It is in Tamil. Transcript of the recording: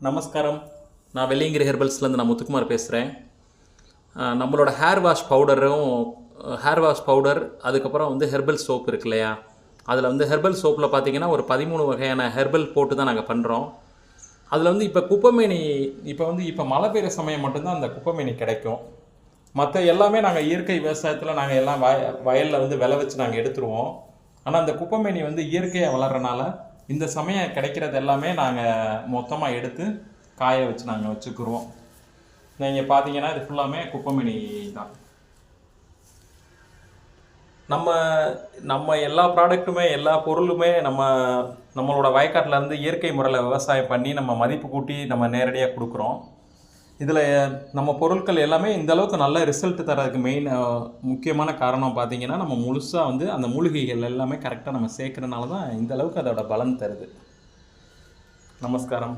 நமஸ்காரம். நான் வெள்ளியங்கிரி ஹெர்பல்ஸ்லேருந்து நான் முத்துக்குமார் பேசுகிறேன் நம்மளோட ஹேர் வாஷ் பவுடரும் ஹேர் வாஷ் பவுடர் அதுக்கப்புறம் வந்து ஹெர்பல் சோப் இருக்கு இல்லையா? அதில் வந்து ஹெர்பல் சோப்பில் பார்த்தீங்கன்னா ஒரு பதிமூணு வகையான ஹெர்பல் போட்டு தான் நாங்கள் பண்ணுறோம் அதில் வந்து இப்போ குப்பைமேனி இப்போ வந்து இப்போ மழை பெய்கிற சமயம் மட்டும்தான் அந்த குப்பைமேனி கிடைக்கும். மற்ற எல்லாமே நாங்கள் இயற்கை விவசாயத்தில் நாங்கள் எல்லாம் வய வயலில் வந்து விளை வச்சு நாங்கள் எடுத்துருவோம். ஆனால் அந்த குப்பைமேனி வந்து இயற்கையாக வளர்றனால இந்த சமயம் கிடைக்கிறது எல்லாமே நாங்கள் மொத்தமாக எடுத்து காய வச்சு நாங்கள் வச்சுக்குருவோம். நீங்கள் பார்த்தீங்கன்னா இது ஃபுல்லாமே குப்பமணி தான். நம்ம நம்ம எல்லா ப்ராடக்ட்டுமே எல்லா பொருளுமே நம்ம நம்மளோட வயக்காட்டில் இருந்து இயற்கை முறையில் விவசாயம் பண்ணி நம்ம மதிப்பு கூட்டி நம்ம நேரடியாக கொடுக்குறோம். இதில் நம்ம பொருட்கள் எல்லாமே இந்த அளவுக்கு நல்ல ரிசல்ட் தரதுக்கு மெயின் முக்கியமான காரணம் பார்த்திங்கன்னா நம்ம முழுசாக வந்து அந்த மூலிகைகள் எல்லாமே கரெக்டாக நம்ம சேர்க்குறனால தான் இந்த அளவுக்கு அதோட பலன் தருது. நமஸ்காரம்.